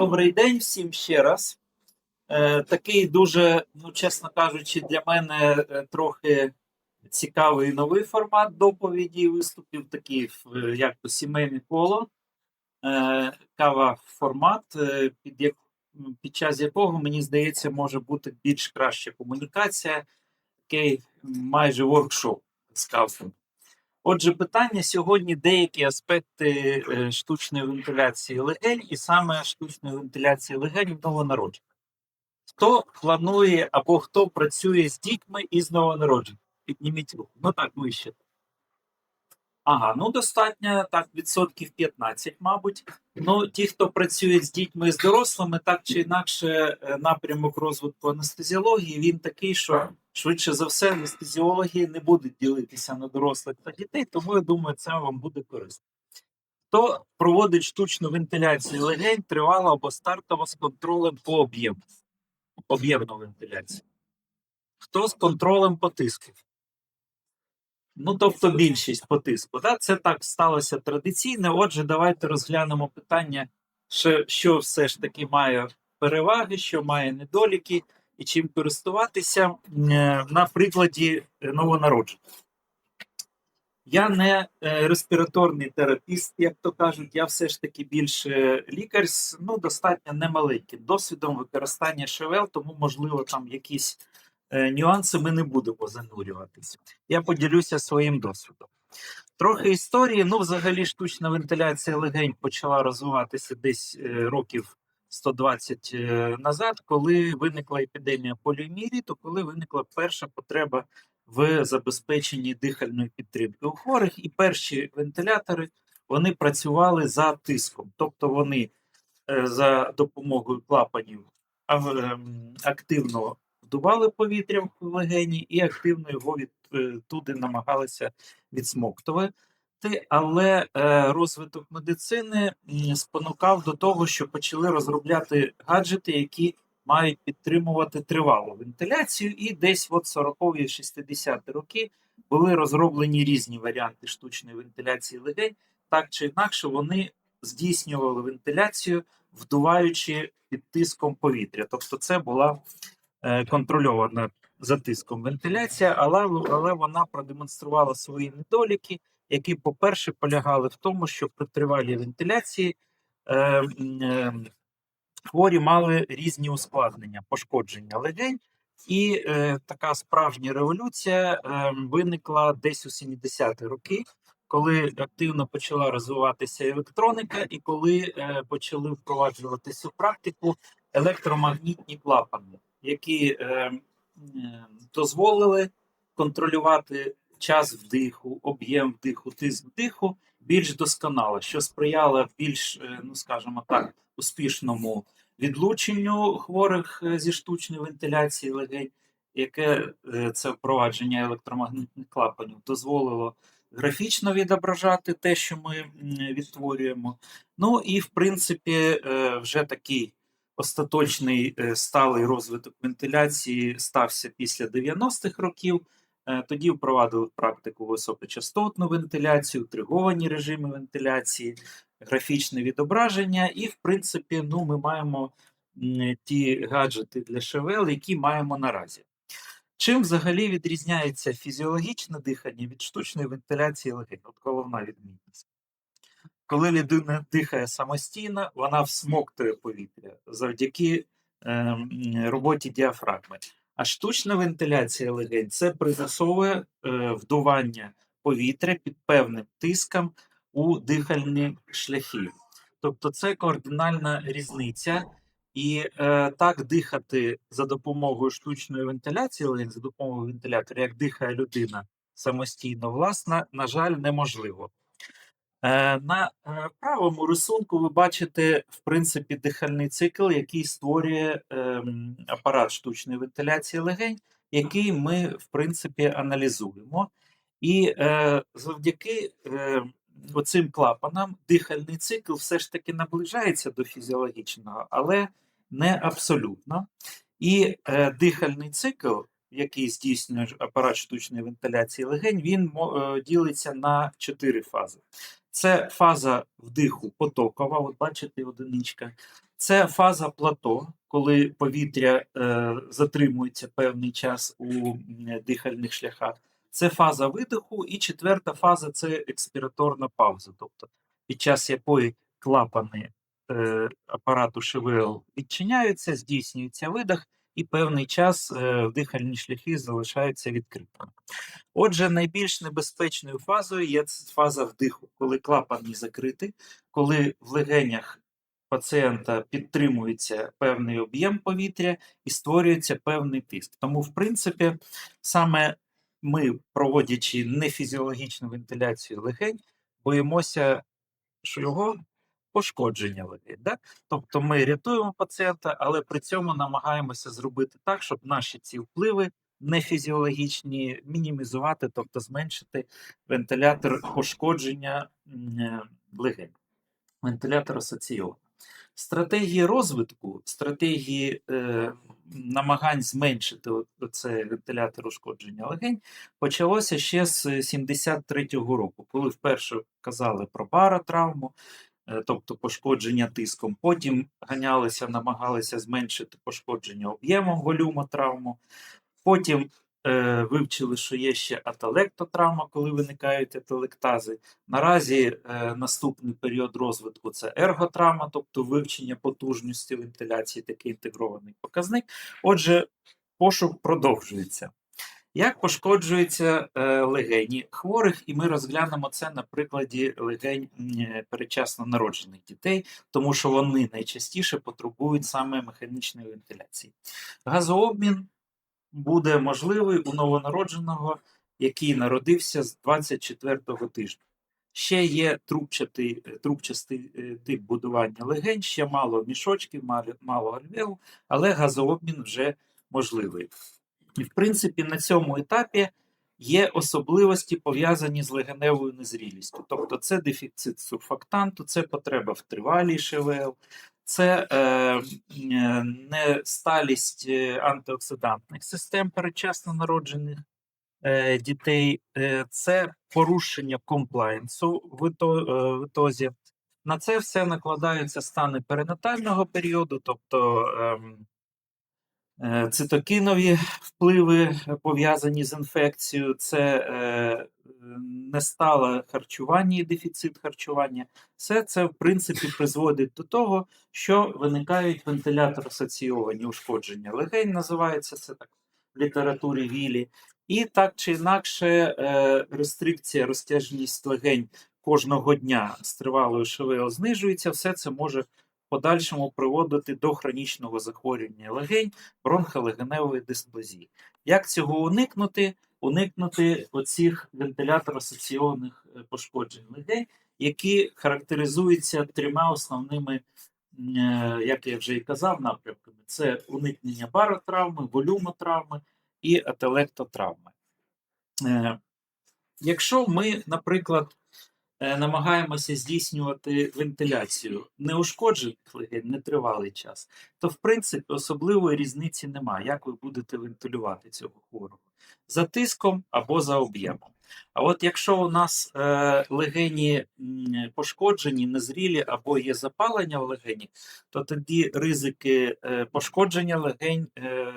Добрий день всім ще раз. Е, такий дуже, ну, чесно кажучи, для мене е, трохи цікавий новий формат доповіді виступів, такий е, як то сімейне коло. Кава формат, під, як, під час якого, мені здається, може бути більш краща комунікація, такий майже воркшоп з кавою. Отже, питання сьогодні деякі аспекти е, штучної вентиляції легень, і саме штучної вентиляції легень в новонароджених. Хто планує або хто працює з дітьми із новонародженими? Підніміть руку. Ну так, вище. Ага, ну достатньо так, відсотків 15, мабуть. Ну, ті, хто працює з дітьми і з дорослими, так чи інакше, е, напрямок розвитку анестезіології він такий, що швидше за все анестезіологи не будуть ділитися на дорослих та дітей, тому я думаю, це вам буде корисно. Хто проводить штучну вентиляцію легень тривало або стартово з контролем по об'єму, об'ємну вентиляцію? Хто з контролем по тиску? Ну, тобто більшість по тиску. Да? Це так сталося традиційно. Отже, давайте розглянемо питання, що, що все ж таки має переваги, що має недоліки і чим користуватися е, на прикладі е, новонароджених. Я не е, респіраторний терапіст, як то кажуть, я все ж таки більше лікар ну, достатньо немаленьким досвідом використання ШВЛ, тому, можливо, там якісь нюанси ми не будемо занурюватися. Я поділюся своїм досвідом. Трохи історії. Ну, взагалі, штучна вентиляція легень почала розвиватися десь е, років 120 е, назад, коли виникла епідемія поліомієліту, коли виникла перша потреба в забезпеченні дихальної підтримки у хворих, і перші вентилятори вони працювали за тиском, тобто вони е, за допомогою клапанів ем, активно вдували повітря в легені і активно його від е, туди намагалися відсмоктувати. Але е, розвиток медицини спонукав до того, що почали розробляти гаджети, які мають підтримувати тривалу вентиляцію, і десь от 40-ві 60-ті роки були розроблені різні варіанти штучної вентиляції легень. Так чи інакше, вони здійснювали вентиляцію, вдуваючи під тиском повітря. Тобто, це була контрольована за тиском вентиляція, але, але вона продемонструвала свої недоліки, які, по-перше, полягали в тому, що при тривалій вентиляції. Е, е, хворі мали різні ускладнення, пошкодження легень, і е, така справжня революція е, виникла десь у 70-ті роки, коли активно почала розвиватися електроніка, і коли е, почали впроваджуватися в практику електромагнітні клапани, які е, дозволили контролювати час вдиху, об'єм вдиху, тиск вдиху більш досконало, що сприяло більш, е, ну скажімо так, успішному відлученню хворих е, зі штучної вентиляції легень, яке е, це впровадження електромагнітних клапанів дозволило графічно відображати те, що ми відтворюємо. Ну і в принципі, вже такий остаточний е, сталий розвиток вентиляції стався після 90-х років. Е, Тоді впровадили практику високочастотну вентиляцію, триговані режими вентиляції, графічне відображення, і, в принципі, ну, ми маємо ті гаджети для ШВЛ, які маємо наразі. Чим взагалі відрізняється фізіологічне дихання від штучної вентиляції легень? От головна відмінність. Коли людина дихає самостійно, вона всмоктує повітря завдяки ем, роботі діафрагми. А штучна вентиляція легень це примусове е, вдування повітря під певним тиском у дихальні шляхи. Тобто це координальна різниця. І е, так дихати за допомогою штучної вентиляції, легень, за допомогою вентилятора, як дихає людина самостійно, власне, на жаль, неможливо. Е, на е, правому рисунку ви бачите, в принципі, дихальний цикл, який створює ем, апарат штучної вентиляції легень, який ми, в принципі, аналізуємо. І е, завдяки оцим клапанам дихальний цикл все ж таки наближається до фізіологічного, але не абсолютно. І дихальний цикл, який здійснює апарат штучної вентиляції легень, він ділиться на чотири фази. Це фаза вдиху потокова, от бачите, одиничка. Це фаза плато, коли повітря е, затримується певний час у дихальних шляхах. Це фаза видиху, і четверта фаза це експіраторна пауза, тобто під час якої клапани е, апарату ШВЛ відчиняються, здійснюється видих, і певний час е, дихальні шляхи залишаються відкритими. Отже, найбільш небезпечною фазою є фаза вдиху, коли клапани закриті, коли в легенях пацієнта підтримується певний об'єм повітря і створюється певний тиск. Тому, в принципі, саме ми, проводячи нефізіологічну вентиляцію легень, боїмося що його пошкодження легень. Да? Тобто ми рятуємо пацієнта, але при цьому намагаємося зробити так, щоб наші ці впливи нефізіологічні мінімізувати, тобто зменшити вентилятор пошкодження е, легень. Вентилятор асоційований. Стратегії розвитку, стратегії е, намагань зменшити оце вентилятор ушкодження легень почалося ще з 73-го року, коли вперше казали про баротравму, е, тобто пошкодження тиском. Потім ганялися, намагалися зменшити пошкодження об'ємом волюмотравму. Потім е, вивчили, що є ще аталектотравма, коли виникають аталектази. Наразі е, наступний період розвитку це ерготравма, тобто вивчення потужності вентиляції, такий інтегрований показник. Отже, пошук продовжується. Як пошкоджуються е, легені хворих, і ми розглянемо це на прикладі легень е, передчасно народжених дітей, тому що вони найчастіше потребують саме механічної вентиляції. Газообмін буде можливий у новонародженого, який народився з 24-го тижня. Ще є трубчатий, е, трубчастий тип будування легень, ще мало мішочків, мало, альвеол, але газообмін вже можливий. І, в принципі, на цьому етапі є особливості, пов'язані з легеневою незрілістю. Тобто, це дефіцит сурфактанту, це потреба в тривалій ШВЛ, це е, несталість е, антиоксидантних систем передчасно народжених е, дітей, е, це порушення комплаєнсу в ітозі. На це все накладаються стани перинатального періоду, тобто ем, е, цитокінові впливи е, пов'язані з інфекцією, це е, нестале харчування і дефіцит харчування. Все це, в принципі, призводить до того, що виникають вентилятор асоційовані ушкодження легень, називається це так в літературі Вілі. І так чи інакше, е, рестрикція, розтяжність легень кожного дня з тривалою ШВЛ знижується. Все це може подальшому приводити до хронічного захворювання легень, бронхолегеневої дисплазії. Як цього уникнути? Уникнути оцих вентилятор-асоційованих е, пошкоджень легень, які характеризуються трьома основними, е, як я вже і казав, напрямками: це уникнення баротравми, волюмотравми і ателектотравми. Е, Якщо ми, наприклад, намагаємося здійснювати вентиляцію неушкоджених легень нетривалий час, то в принципі особливої різниці немає, як ви будете вентилювати цього хворого за тиском або за об'ємом. А от якщо у нас е, легені пошкоджені, незрілі або є запалення в легені, то тоді ризики е, пошкодження легень е,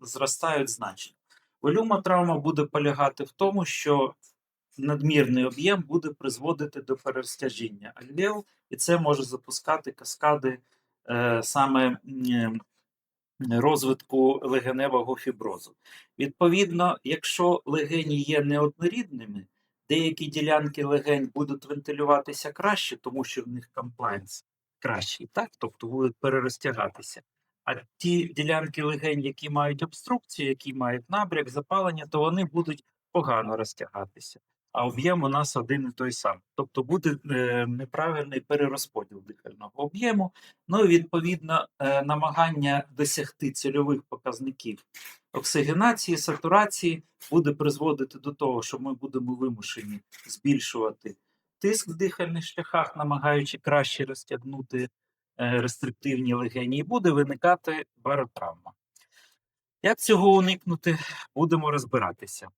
зростають значно. Волюмотравма буде полягати в тому, що надмірний об'єм буде призводити до перерозтяжіння альвеол, і це може запускати каскади е, саме м, розвитку легеневого фіброзу. Відповідно, якщо легені є неоднорідними, деякі ділянки легень будуть вентилюватися краще, тому що в них комплайнс кращий, так? тобто будуть перерозтягатися. А ті ділянки легень, які мають обструкцію, які мають набряк, запалення, то вони будуть погано розтягатися. А об'єм у нас один і той самий. Тобто буде е, неправильний перерозподіл дихального об'єму, Ну і відповідно е, намагання досягти цільових показників оксигенації, сатурації буде призводити до того, що ми будемо вимушені збільшувати тиск в дихальних шляхах, намагаючи краще розтягнути е, рестриктивні легені, і буде виникати баротравма. Як цього уникнути, будемо розбиратися.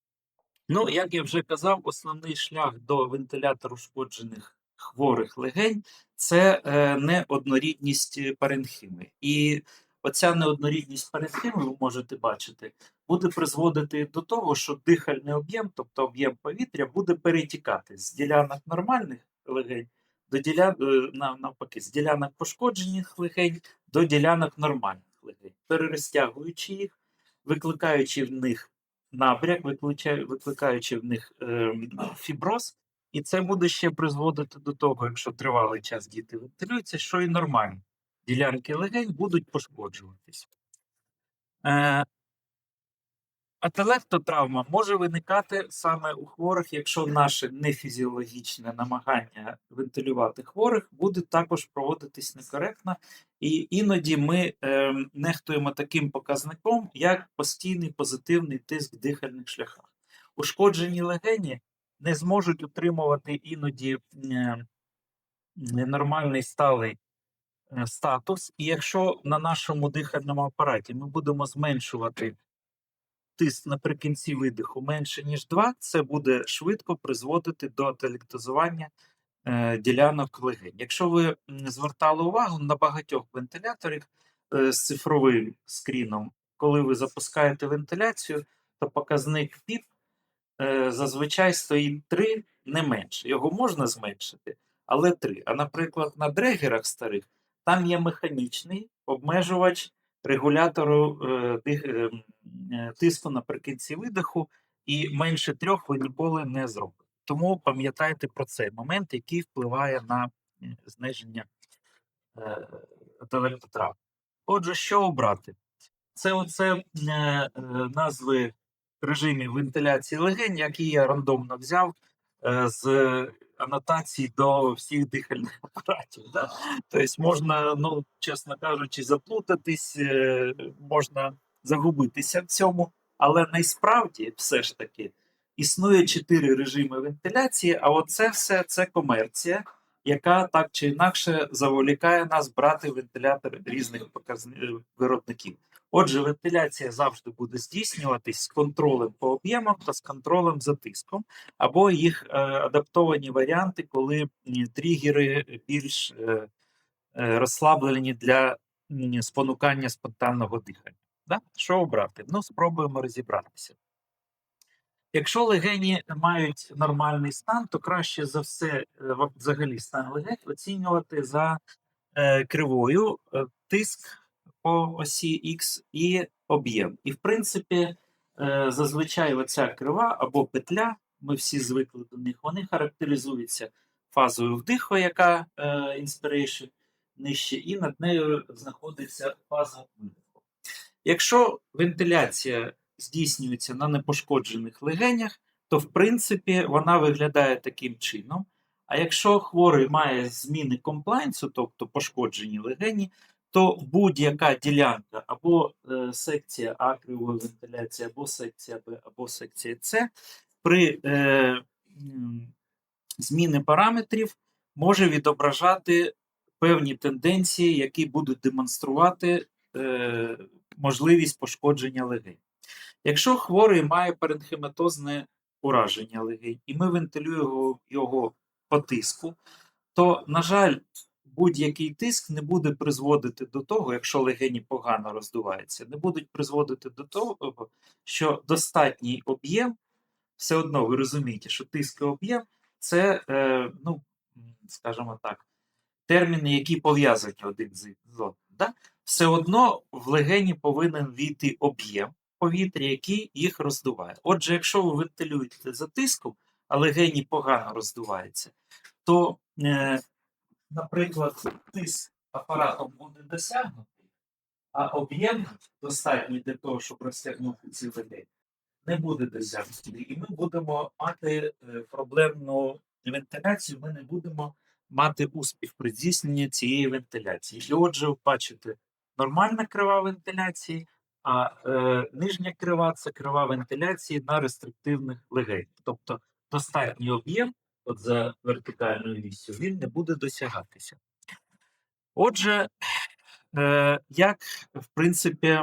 Ну, як я вже казав, основний шлях до вентилятору ушкоджених хворих легень це е, неоднорідність паренхіми. І оця неоднорідність паренхіми, ви можете бачити, буде призводити до того, що дихальний об'єм, тобто об'єм повітря, буде перетікати з ділянок нормальних легень до діля... е, навпаки, з ділянок пошкоджених легень до ділянок нормальних легень, перерозтягуючи їх, викликаючи в них набряк, викликаючи, в них ем, фіброз, і це буде ще призводити до того, якщо тривалий час діти вентилюються, що і нормально. Ділянки легень будуть пошкоджуватись. Е, Ателектотравма може виникати саме у хворих, якщо наше нефізіологічне намагання вентилювати хворих буде також проводитись некоректно, і іноді ми е, нехтуємо таким показником, як постійний позитивний тиск в дихальних шляхах. Ушкоджені легені не зможуть утримувати іноді е, нормальний сталий статус, і якщо на нашому дихальному апараті ми будемо зменшувати тиск наприкінці видиху менше, ніж 2, це буде швидко призводити до ателектизування е, ділянок легень. Якщо ви звертали увагу на багатьох вентиляторах е, з цифровим скріном, коли ви запускаєте вентиляцію, то показник ПІП е, зазвичай стоїть 3 не менше. Його можна зменшити, але 3. А наприклад, на дрегерах старих там є механічний обмежувач регулятору е, е, е, тиску наприкінці видиху, і менше трьох ви ніколи не зробите. Тому пам'ятайте про цей момент, який впливає на зниження телектотравм. Отже, що обрати? Це оце назви режимів вентиляції легень, які я рандомно взяв з анотацій до всіх дихальних апаратів. Да? Тобто можна, ну, чесно кажучи, заплутатись, е, можна загубитися в цьому, але насправді все ж таки існує чотири режими вентиляції, а оце все це комерція, яка так чи інакше заволікає нас брати вентилятори різних показни- виробників. Отже, вентиляція завжди буде здійснюватись з контролем по об'ємам та з контролем за тиском, або їх е, адаптовані варіанти, коли тригери більш е, е, розслаблені для спонукання спонтанного дихання. Да? Що обрати? Ну, спробуємо розібратися. Якщо легені мають нормальний стан, то краще за все взагалі стан легень оцінювати за кривою тиск по осі Х і об'єм. І в принципі, е, зазвичай оця крива або петля, ми всі звикли до них, вони характеризуються фазою вдиху, яка inspiration нижче, і над нею знаходиться фаза видиху. Якщо вентиляція здійснюється на непошкоджених легенях, то в принципі вона виглядає таким чином. А якщо хворий має зміни комплайнсу, тобто пошкоджені легені, то будь-яка ділянка або е, секція А кривої вентиляції, або секція Б, або секція С при е, зміни параметрів може відображати певні тенденції, які будуть демонструвати е, можливість пошкодження легень. Якщо хворий має паренхематозне ураження легень, і ми вентилюємо його по тиску, то, на жаль, будь-який тиск не буде призводити до того, якщо легені погано роздуваються, не будуть призводити до того, що достатній об'єм, все одно ви розумієте, що тиск і об'єм це, е, ну, скажімо так, терміни, які пов'язані один з одним. Да? Все одно в легені повинен війти об'єм повітря, який їх роздуває. Отже, якщо ви вентилюєте за тиском, а легені погано роздуваються, то, е, наприклад, тиск апаратом буде досягнутий, а об'єм достатній для того, щоб розтягнути ці легені, не буде досягнутий. І ми будемо мати е, проблемну вентиляцію, ми не будемо мати успіх при здійсненні цієї вентиляції. І отже, бачите, нормальна крива вентиляції, а е, нижня крива це крива вентиляції на рестриктивних легень. Тобто достатній об'єм, от за вертикальною вісю, він не буде досягатися. Отже, е, як в принципі,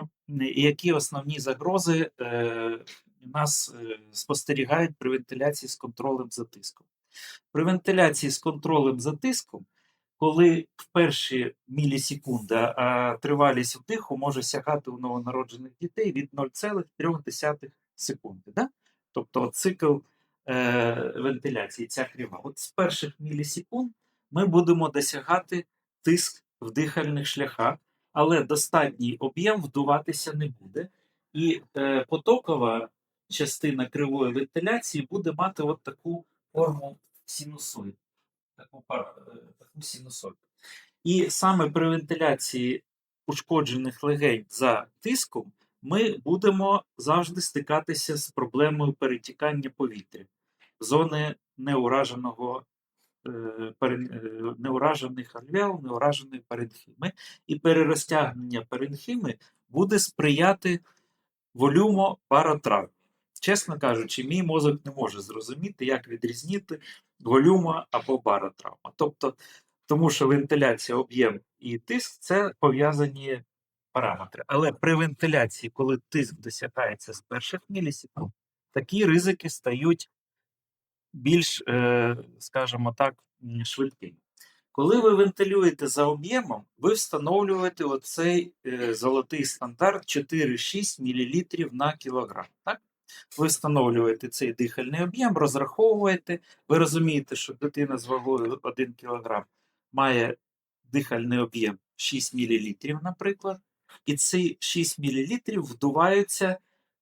які основні загрози е, нас е, спостерігають при вентиляції з контролем за тиском? При вентиляції з контролем за тиском, коли в перші мілісекунди а, тривалість вдиху може сягати у новонароджених дітей від 0,3 секунди. Да? Тобто цикл е, вентиляції, ця крива. От з перших мілісекунд ми будемо досягати тиск в дихальних шляхах, але достатній об'єм вдуватися не буде. І е, потокова частина кривої вентиляції буде мати от таку форму. Таку, е, таку синусоїду. І саме при вентиляції ушкоджених легень за тиском ми будемо завжди стикатися з проблемою перетікання повітря зони неураженого е, е, неуражених альвеол, неураженої паренхіми. І перерозтягнення паренхіми буде сприяти волюмо паротравм. Чесно кажучи, мій мозок не може зрозуміти, як відрізнити волюма або баротравма. Тобто, тому що вентиляція, об'єм і тиск це пов'язані параметри. Але при вентиляції, коли тиск досягається з перших мілісекунд, такі ризики стають більш, е, скажімо так, м, швидкими. Коли ви вентилюєте за об'ємом, ви встановлюєте оцей е, золотий стандарт 4-6 мл на кілограм. Так? Ви встановлюєте цей дихальний об'єм, розраховуєте, ви розумієте, що дитина з вагою 1 кг має дихальний об'єм 6 мл, наприклад, і ці 6 мл вдуваються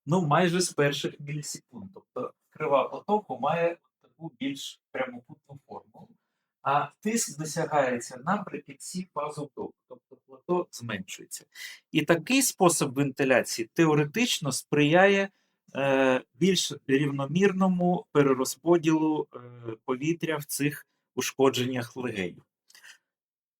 ну, майже з перших мілісекунд. Тобто крива потоку має таку більш прямокутну форму. А тиск досягається наприкінці фазовдоху, тобто плато зменшується. І такий спосіб вентиляції теоретично сприяє е, більш рівномірному перерозподілу е, повітря в цих ушкодженнях легенів.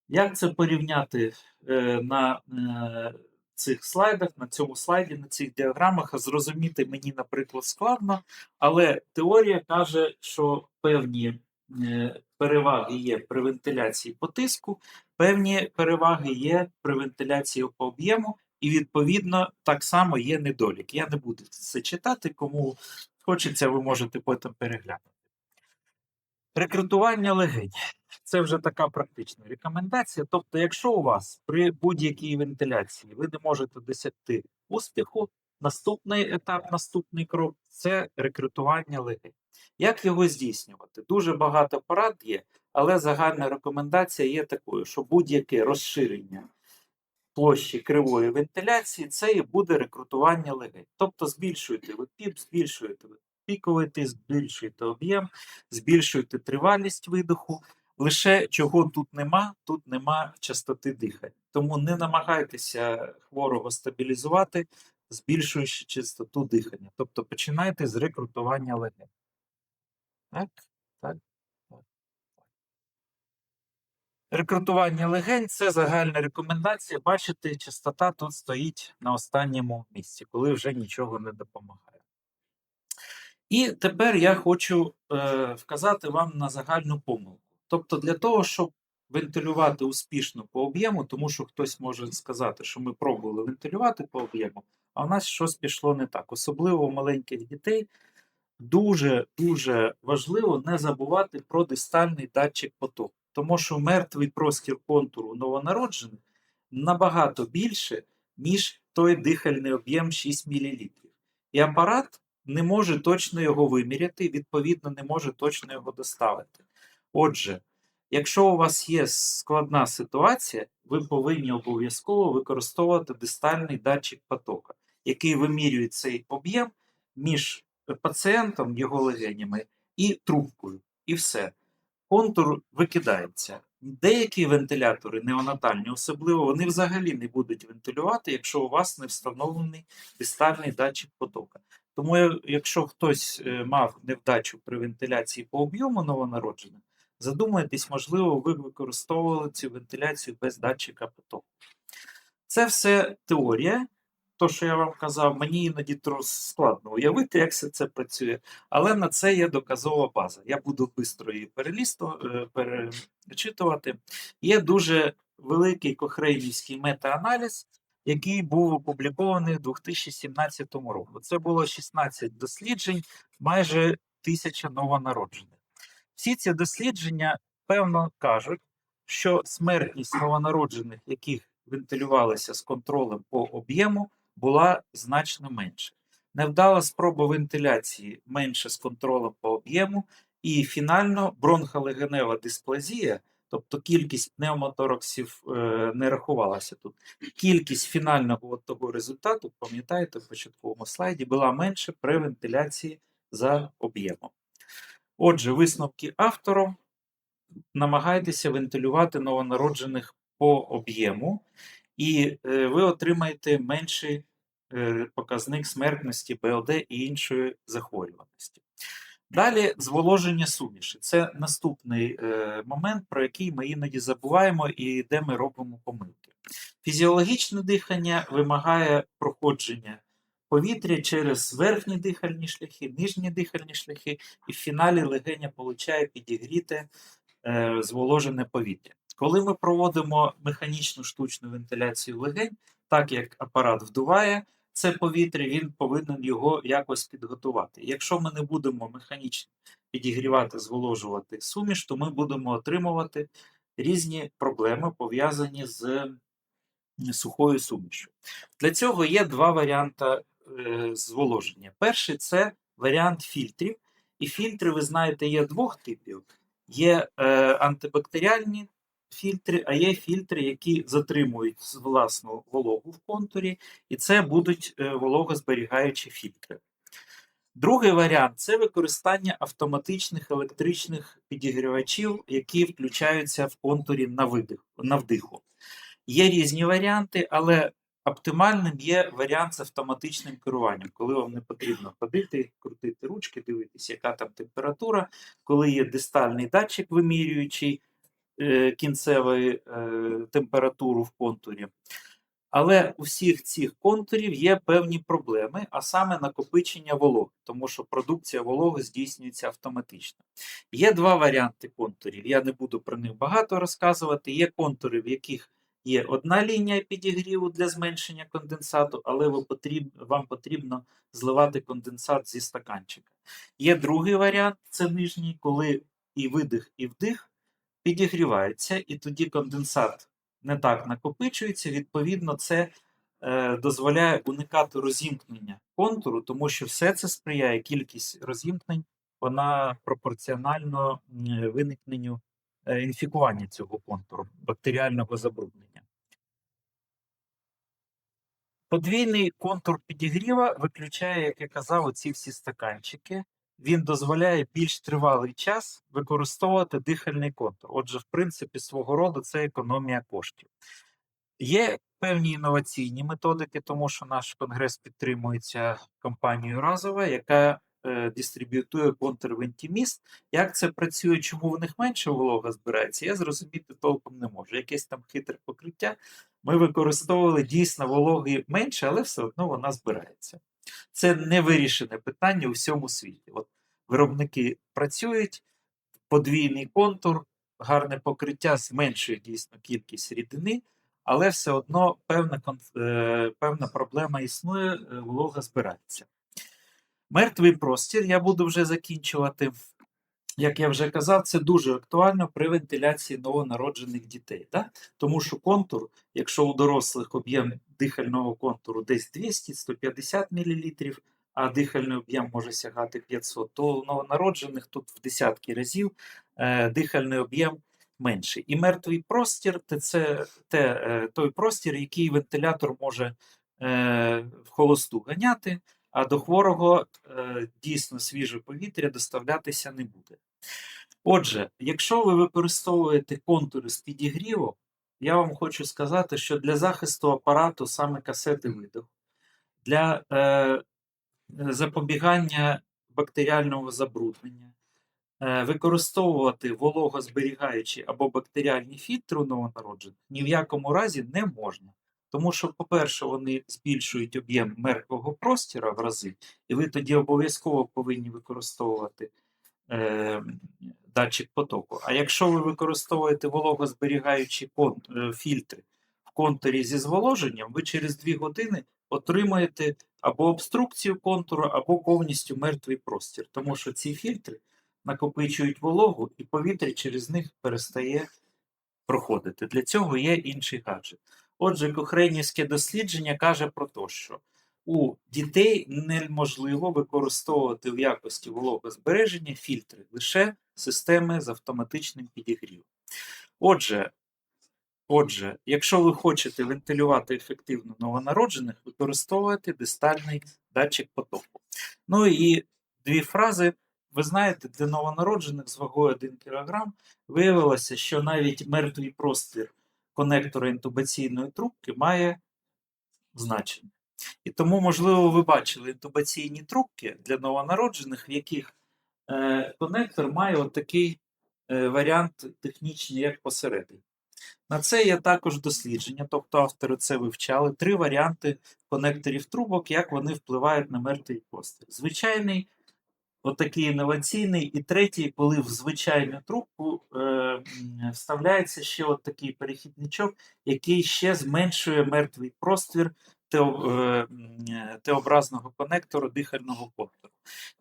Як це порівняти е, на е, цих слайдах, на цьому слайді, на цих діаграмах, зрозуміти мені, наприклад, складно, але теорія каже, що певні е, переваги є при вентиляції по тиску, певні переваги є при вентиляції по об'єму, і відповідно так само є недолік. Я не буду це читати, кому хочеться, ви можете потім переглянути. Рекрутування легень. Це вже така практична рекомендація. Тобто, якщо у вас при будь-якій вентиляції ви не можете досягти успіху, наступний етап, наступний крок це рекрутування легень. Як його здійснювати? Дуже багато порад є, але загальна рекомендація є такою, що будь-яке розширення площі кривої вентиляції це і буде рекрутування легень. Тобто збільшуєте ви піп, збільшуєте ви піковий тиск, збільшуєте об'єм, збільшуєте тривалість видоху. Лише чого тут нема, тут нема частоти дихання. Тому не намагайтеся хворого стабілізувати, збільшуючи частоту дихання. Тобто починайте з рекрутування легень. Так, так. Рекрутування легень це загальна рекомендація. Бачите, частота тут стоїть на останньому місці, коли вже нічого не допомагає. І тепер я хочу е, вказати вам на загальну помилку. Тобто, для того, щоб вентилювати успішно по об'єму, тому що хтось може сказати, що ми пробували вентилювати по об'єму, а у нас щось пішло не так. Особливо у маленьких дітей дуже дуже важливо не забувати про дистальний датчик потоку, тому що мертвий простір контуру новонароджених набагато більше, ніж той дихальний об'єм 6 мл. І апарат не може точно його виміряти, відповідно, не може точно його доставити. Отже, якщо у вас є складна ситуація, ви повинні обов'язково використовувати дистальний датчик потока, який вимірює цей об'єм між пацієнтом, його легенями і трубкою. І все. Контур викидається. Деякі вентилятори неонатальні, особливо, вони взагалі не будуть вентилювати, якщо у вас не встановлений дистальний датчик потока. Тому, якщо хтось е, мав невдачу при вентиляції по об'єму новонароджених, задумайтесь, можливо, ви використовували цю вентиляцію без датчика потоку. Це все теорія. То, що я вам казав, мені іноді складно уявити, як все це працює, але на це є доказова база. Я буду швидко її е, перечитувати. Є дуже великий кохрейнівський метааналіз, який був опублікований у 2017 році. Це було 16 досліджень, майже тисяча новонароджених. Всі ці дослідження певно кажуть, що смертність новонароджених, яких вентилювалися з контролем по об'єму, була значно менша. Невдала спроба вентиляції менше з контролем по об'єму, і фінально бронхолегенева дисплазія, тобто кількість пневмотораксів е, не рахувалася тут. Кількість фінального от того результату, пам'ятаєте, в початковому слайді, була менше при вентиляції за об'ємом. Отже, висновки автору намагайтеся вентилювати новонароджених по об'єму, і е, ви отримаєте менший е, показник смертності БЛД і іншої захворюваності. Далі зволоження суміші. Це наступний е, момент, про який ми іноді забуваємо і де ми робимо помилки. Фізіологічне дихання вимагає проходження повітря через верхні дихальні шляхи, нижні дихальні шляхи, і в фіналі легеня получає підігріте е, зволожене повітря. Коли ми проводимо механічну штучну вентиляцію легень, так як апарат вдуває це повітря, він повинен його якось підготувати. Якщо ми не будемо механічно підігрівати, зволожувати суміш, то ми будемо отримувати різні проблеми, пов'язані з сухою сумішю. Для цього є два варіанти е, зволоження. Перший це варіант фільтрів. І фільтри, ви знаєте, є двох типів: є е, антибактеріальні фільтри, а є фільтри, які затримують власну вологу в контурі, і це будуть е, вологозберігаючі фільтри. Другий варіант це використання автоматичних електричних підігрівачів, які включаються в контурі на, видих, на вдиху. Є різні варіанти, але оптимальним є варіант з автоматичним керуванням, коли вам не потрібно ходити, крутити ручки, дивитися, яка там температура, коли є дистальний датчик, вимірюючий кінцевої е, температуру в контурі. Але у всіх цих контурів є певні проблеми, а саме накопичення вологи, тому що продукція вологи здійснюється автоматично. Є два варіанти контурів. Я не буду про них багато розказувати. Є контури, в яких є одна лінія підігріву для зменшення конденсату, але ви потріб, вам потрібно зливати конденсат зі стаканчика. Є другий варіант це нижній, коли і видих, і вдих підігріваються, і тоді конденсат не так накопичується. Відповідно, це е, дозволяє уникати розімкнення контуру, тому що все це сприяє кількість розімкнень, вона пропорціонально виникненню е, інфікування цього контуру, бактеріального забруднення. Подвійний контур підігріва виключає, як я казав, оці всі стаканчики. Він дозволяє більш тривалий час використовувати дихальний контур. Отже, в принципі, свого роду це економія коштів. Є певні інноваційні методики, тому що наш конгрес підтримується компанією Разова, яка е, дистриб'ютує Ventimist. Як це працює, чому в них менше волога збирається, я зрозуміти толком не можу. Якесь там хитре покриття. Ми використовували дійсно вологи менше, але все одно вона збирається. Це не вирішене питання у всьому світі. От виробники працюють, подвійний контур, гарне покриття зменшує дійсно кількість рідини, але все одно певна, е, певна проблема існує, е, волога збирається. Мертвий простір, я буду вже закінчувати. Як я вже казав, це дуже актуально при вентиляції новонароджених дітей. Да? Тому що контур, якщо у дорослих об'єм дихального контуру десь 200-150 мл, а дихальний об'єм може сягати 500, то у новонароджених тут в десятки разів е, дихальний об'єм менший. І мертвий простір це, те, е, той простір, який вентилятор може е, в холосту ганяти, а до хворого е, дійсно свіже повітря доставлятися не буде. Отже, якщо ви використовуєте контури з підігріву, я вам хочу сказати, що для захисту апарату саме касети видиху, для е, запобігання бактеріального забруднення, е, використовувати вологозберігаючі або бактеріальні фільтри у новонароджених ні в якому разі не можна. Тому що, по-перше, вони збільшують об'єм мертвого простіра в рази, і ви тоді обов'язково повинні використовувати е, датчик потоку. А якщо ви використовуєте вологозберігаючі кон, е, фільтри в контурі зі зволоженням, ви через 2 години отримаєте або обструкцію контуру, або повністю мертвий простір. Тому що ці фільтри накопичують вологу, і повітря через них перестає проходити. Для цього є інший гаджет. Отже, Кохренівське дослідження каже про те, що у дітей неможливо використовувати в якості вологозбереження фільтри, лише системи з автоматичним підігрівом. Отже, отже, якщо ви хочете вентилювати ефективно новонароджених, використовуйте дистальний датчик потоку. Ну і дві фрази. Ви знаєте, для новонароджених з вагою 1 кг виявилося, що навіть мертвий простір конектора інтубаційної трубки має значення. І тому, можливо, ви бачили інтубаційні трубки для новонароджених, в яких е, конектор має отакий е, варіант технічний, як посередині. На це є також дослідження, тобто автори це вивчали. Три варіанти конекторів трубок, як вони впливають на мертвий простір. Звичайний, отакий інноваційний, і третій, коли в звичайну трубку е, вставляється ще от такий перехідничок, який ще зменшує мертвий простір е, м, Т-образного конектору дихального контуру.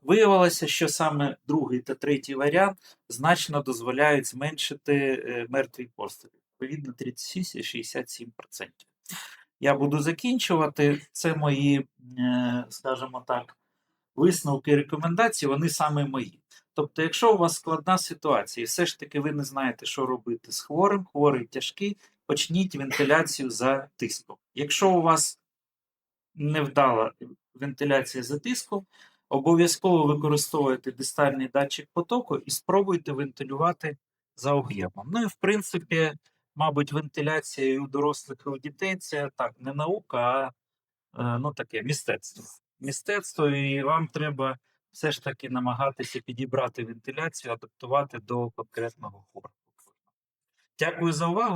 Виявилося, що саме другий та третій варіант значно дозволяють зменшити е, мертвий простір. Відповідно, 36 і 67%. Я буду закінчувати. Це мої, е, скажімо так, висновки і рекомендації, вони саме мої. Тобто, якщо у вас складна ситуація, і все ж таки ви не знаєте, що робити з хворим, хворий тяжкий, почніть вентиляцію за тиском. Якщо у вас невдала вентиляція за тиском, обов'язково використовуйте дистальний датчик потоку і спробуйте вентилювати за об'ємом. Ну і в принципі, мабуть, вентиляція і у дорослих і у дітей це так, не наука, а е, ну, таке мистецтво. Мистецтво, і вам треба все ж таки намагатися підібрати вентиляцію, адаптувати до конкретного хору. Дякую за увагу.